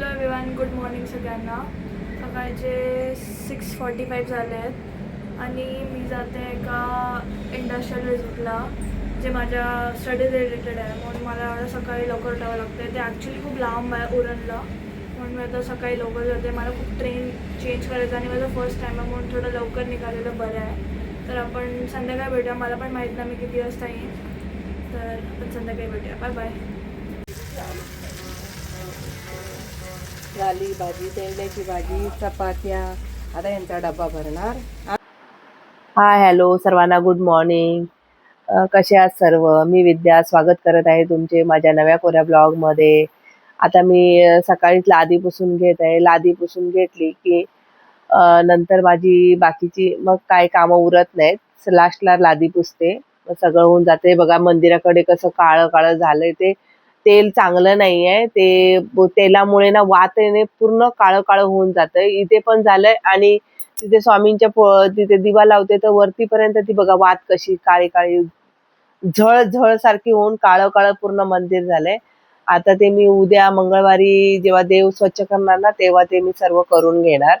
Hello everyone good morning सगळ्यांना. सकाळचे six forty five झाले आहेत आणि मी जाते एका इंडस्ट्रियल विजिटला जे माझ्या स्टडीज रिलेटेड आहे. म्हणून मला एवढं सकाळी लवकर उठावं लागतं ते ॲक्च्युली खूप लांब आहे उरणला. म्हणून मी आता सकाळी लवकर जाते. मला खूप ट्रेन चेंज करायचं आणि माझं फर्स्ट टाईम आहे म्हणून थोडं लवकर निघालेलं बरं आहे. तर आपण संध्याकाळी भेटूया. मला पण माहीत नाही मी किती वाजता येईन. तर आपण संध्याकाळी भेटूया. बाय बाय झाली भाजी तेंड्याची भाजी चपात्या. आता यांचा डबा भरणार. हाय हॅलो सर्वांना गुड मॉर्निंग. कसे आहात सर्व? मी विद्या स्वागत करत आहे तुमचे माझ्या नव्या कोऱ्या ब्लॉगमध्ये. आता मी सकाळीच लादी पुसून घेत आहे. लादी पुसून घेतली की नंतर माझी बाकीची मग काय कामं उरत नाहीत. लास्टला लादी पुसते. मग सगळं होऊन जाते. बघा मंदिराकडे कसं काळं काळं झालंय ते. तेल चांगलं नाही आहे ते तेलामुळे ना वात येणे पूर्ण काळं काळं होऊन जातं इथे पण झालंय आणि तिथे स्वामींच्या तिथे दिवा लावते तर वरतीपर्यंत ती बघा वात कशी काळी काळी झळ झळ सारखी होऊन काळं काळं पूर्ण मंदिर झालंय. आता ते मी उद्या मंगळवारी जेव्हा देव स्वच्छ करणार ना तेव्हा ते मी सर्व करून घेणार.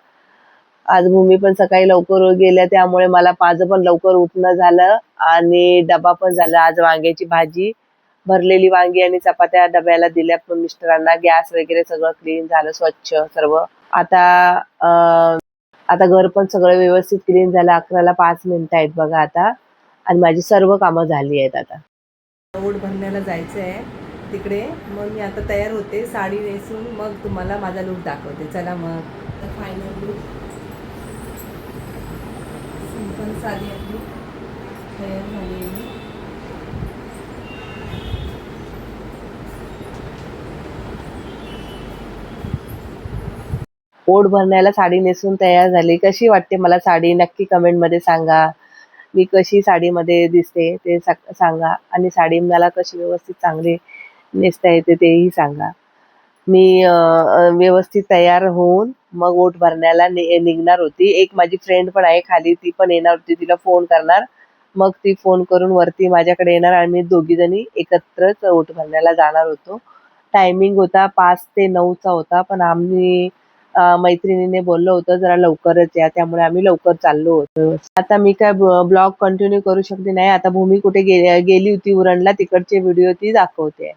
आज भूमी पण सकाळी लवकर गेल्या त्यामुळे मला माझं पण लवकर उठणं झालं आणि डबा पण झाला आज वांग्याची भाजी. भरलेली वांगी आणि चपात्या डब्याला दिल्या पण मिस्टरांना. गॅस वगैरे सगळं क्लीन झालं स्वच्छ सर्व. आता अं, आता घर पण सगळं व्यवस्थित क्लीन झालं. अकराला पाच मिनिटं आहेत बघा आता. आणि माझी सर्व कामं झाली आहेत आता. ओढ भरण्याला जायचं आहे तिकडे मग मी आता तयार होते. साडी नेसून मग तुम्हाला माझा लुक दाखवते. चला मग. फायनल लुक सिंपल साडी आपली तयार झाली पोट भरण्याला साडी नेसून तयार झाली. कशी वाटते मला साडी? नक्की कमेंटमध्ये सांगा. मी कशी साडीमध्ये दिसते ते सांगा. आणि साडी मला कशी व्यवस्थित चांगली नेसता येते तेही सांगा. मी व्यवस्थित तयार होऊन मग ओट भरण्याला निघणार होती. एक माझी फ्रेंड पण आहे खाली. ती पण येणार होती. तिला फोन करणार. मग ती फोन करून वरती माझ्याकडे येणार आणि मी दोघी जणी एकत्रच ओट भरण्याला जाणार होतो. टायमिंग होता पाच ते नऊचा होता. पण आम्ही मैत्रिणीने बोललो होतं जरा लवकरच या त्यामुळे आम्ही लवकर चाललो होतो. आता मी काय ब्लॉग कंटिन्यू करू शकते नाही आता भूमी कुठे गे- गेली होती उरणला तिकडचे व्हिडिओ ती दाखवते.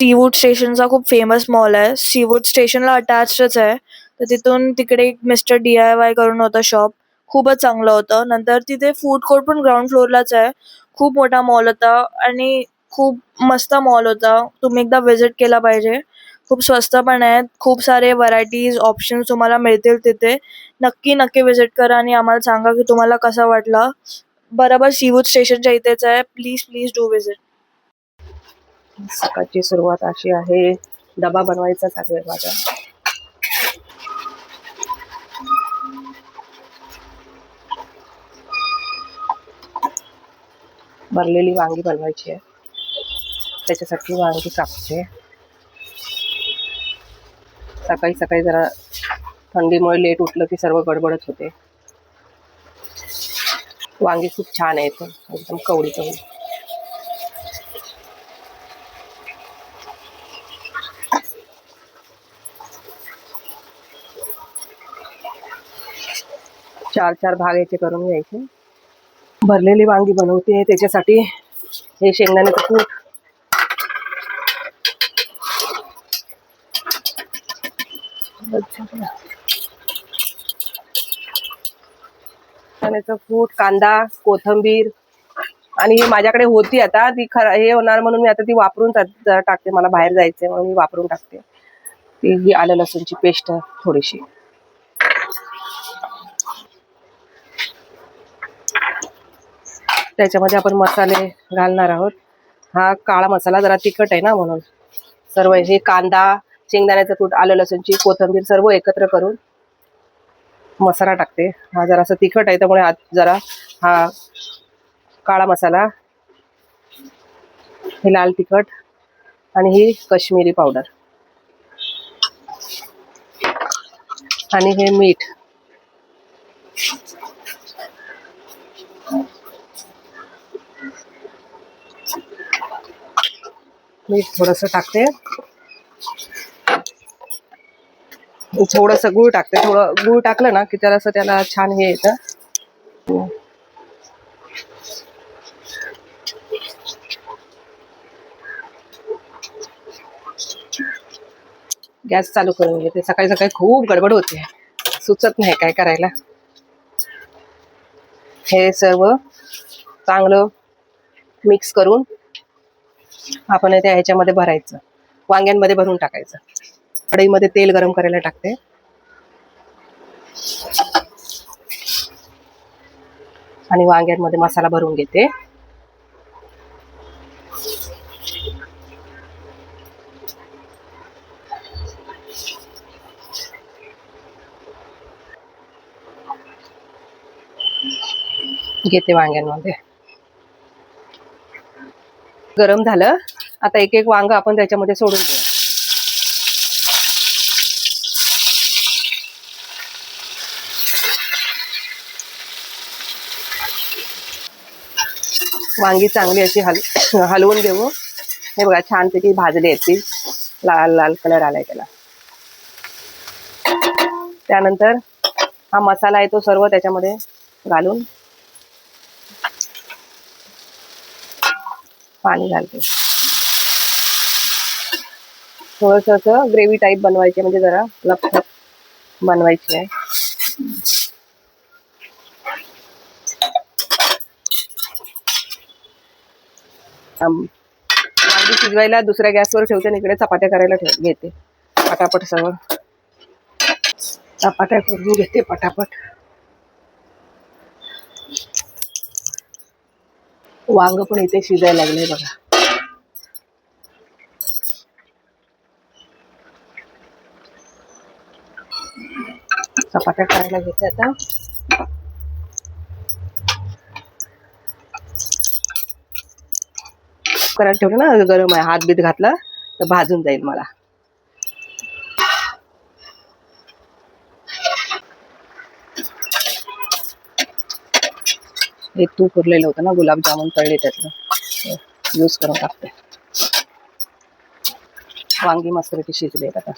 सीवूड स्टेशनचा खूप फेमस मॉल आहे. सीवूड स्टेशनला अटॅचच आहे. तर तिथून तिकडे एक मिस्टर डी आय वाय करून होतं शॉप खूपच चांगलं होतं. नंतर तिथे फूड कोर्ट पण ग्राउंड फ्लोअरलाच आहे. खूप मोठा मॉल होता आणि खूप मस्त मॉल होता. तुम्ही एकदा व्हिजिट केला पाहिजे. खूप स्वस्त पण आहेत. खूप सारे व्हरायटीज ऑप्शन्स तुम्हाला मिळतील तिथे. नक्की नक्की व्हिजिट करा आणि आम्हाला सांगा की तुम्हाला कसं वाटलं. बरोबर सीवूद स्टेशनच्या इथेच आहे. प्लीज प्लीज डू व्हिजिट सकाळची सुरुवात अशी आहे. डबा बनवायचा चालू आहे माझा. भरलेली वांगी बनवायची आहे. त्याच्यासाठी वांगी कापते. सकाळी सकाळी जरा थंडीमुळे लेट उठलं की सर्व गडबडच होते. वांगी खूप छान आहेत. एकदम कवडी कवडी चार चार भाग याचे करून घ्यायचे. भरलेली वांगी बनवते. त्याच्यासाठी हे शेंगदाण्याचं खूप चण्याचं फूट कांदा कोथंबीर. आणि हे माझ्याकडे होती आता. ती खरा हे होणार म्हणून मी आता ती वापरून जरा टाकते. मला बाहेर जायचंय म्हणून मी वापरून टाकते. ती ही आलं लसूणची पेस्ट थोडीशी. त्याच्यामध्ये आपण मसाले घालणार आहोत. हा काळा मसाला जरा तिखट आहे ना म्हणून. सर्व हे कांदा शेंगदाण्याचं कूट आलं लसूणची कोथिंबीर सर्व एकत्र करून मसाला टाकते. हा जरासा तिखट आहे त्यामुळे आज जरा हा काळा मसाला हे लाल तिखट आणि ही कश्मीरी पावडर. आणि हे मीठ. मीठ थोडंसं टाकते. थोडस गुळ टाकते. थोडं गुळ टाकलं ना की त्याला असं त्याला छान हे येतं. गॅस चालू करून घेते. सकाळी सकाळी खूप गडबड होते. सुचत नाही काय करायला. हे सर्व चांगलं मिक्स करून आपण त्या ह्याच्यामध्ये भरायचं. वांग्यांमध्ये भरून टाकायचं. कढईमध्ये तेल गरम करायला टाकते. आणि वांग्यांमध्ये मसाला भरून घेते. घेते वांग्यांमध्ये. गरम झालं. आता एक एक वांग आपण त्याच्यामध्ये सोडून देऊ. वांगी चांगली अशी हल हलवून घेऊ. हे बघा छानपैकी भाजली आहेत ती लाल लाल कलर आलाय त्याला. त्यानंतर हा मसाला आहे तो सर्व त्याच्यामध्ये घालून पाणी घालते. थोडस असं ग्रेव्ही टाईप बनवायचे म्हणजे जरा लपटप बनवायची आहे. वांगी शिजवायला दुसऱ्या गॅसवर ठेवते आणि इकडे चपात्या करायला ठेव घेते. पटापट सर्व. चपात्या करून घेते पटापट. वांग पण इथे शिजायला लागले बघा. चपात्या करायला घेते आता. करायला ठेवलं ना गरम आहे हात बीत घातला तर भाजून जाईल मला. हे तू उरलेलं होतं ना गुलाबजामुन तळले त्यातलं. यूज करून टाकते. वांगी मस्तपैकी शिजले आता.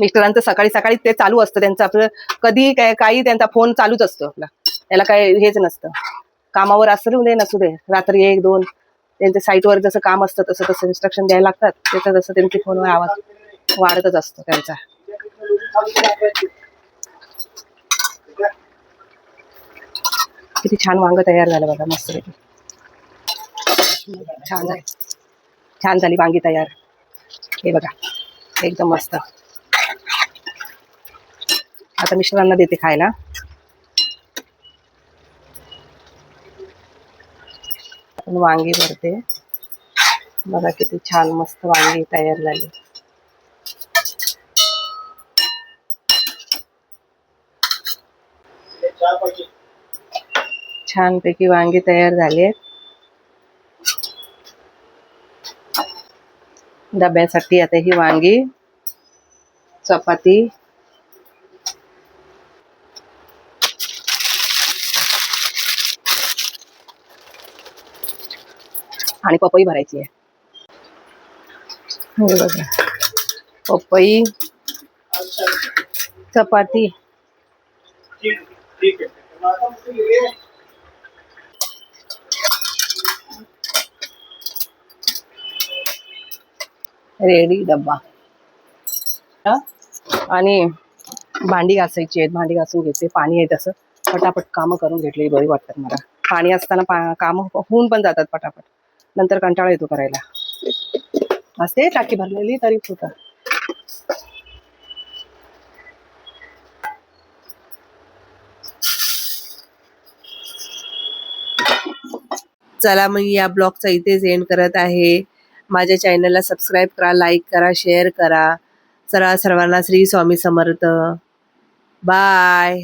मिस्टरांचं सकाळी सकाळी ते चालू असतं त्यांचं आपलं. कधी काय काही त्यांचा फोन चालूच असतो आपला. त्याला काय हेच नसतं. कामावर असू दे नसू दे. रात्री एक दोन. त्यांच्या साईटवर जसं काम असतं तसं तसं इन्स्ट्रक्शन द्यायला लागतात. त्याचं तसं त्यांची फोनवर आवाज वाढतच असतो त्यांचा. किती छान वांग तयार झालं बघा मस्त छान झाली. छान झाली वांगी तयार. हे बघा एकदम मस्त. आता मिस्टरांना देते खायला. वांगी भरते. बघा किती छान मस्त वांगी तयार झाली. छानपैकी वांगी तयार झाली आहेत. डब्यासाठी आता ही वांगी, चपाती आणि पपई भरायची आहे. हे बघा. पपई चपाती. रेडी डब्बा. आणि भांडी घासायची आहेत भांडी घासून घेते पाणी आहे तसं. पटापट कामं करून घेतलेली बरी वाटतात मला. पाणी असताना पा कामं होऊन पण जातात पटापट. नंतर कंटाळा येतो करायला. असते टाकी भरलेली तरी होतं. चला मग या ब्लॉगचा इथेच एंड करत आहे. माझ्या चॅनलला सबस्क्राईब करा लाईक करा शेअर करा. चला सर्वांना श्री स्वामी समर्थ. बाय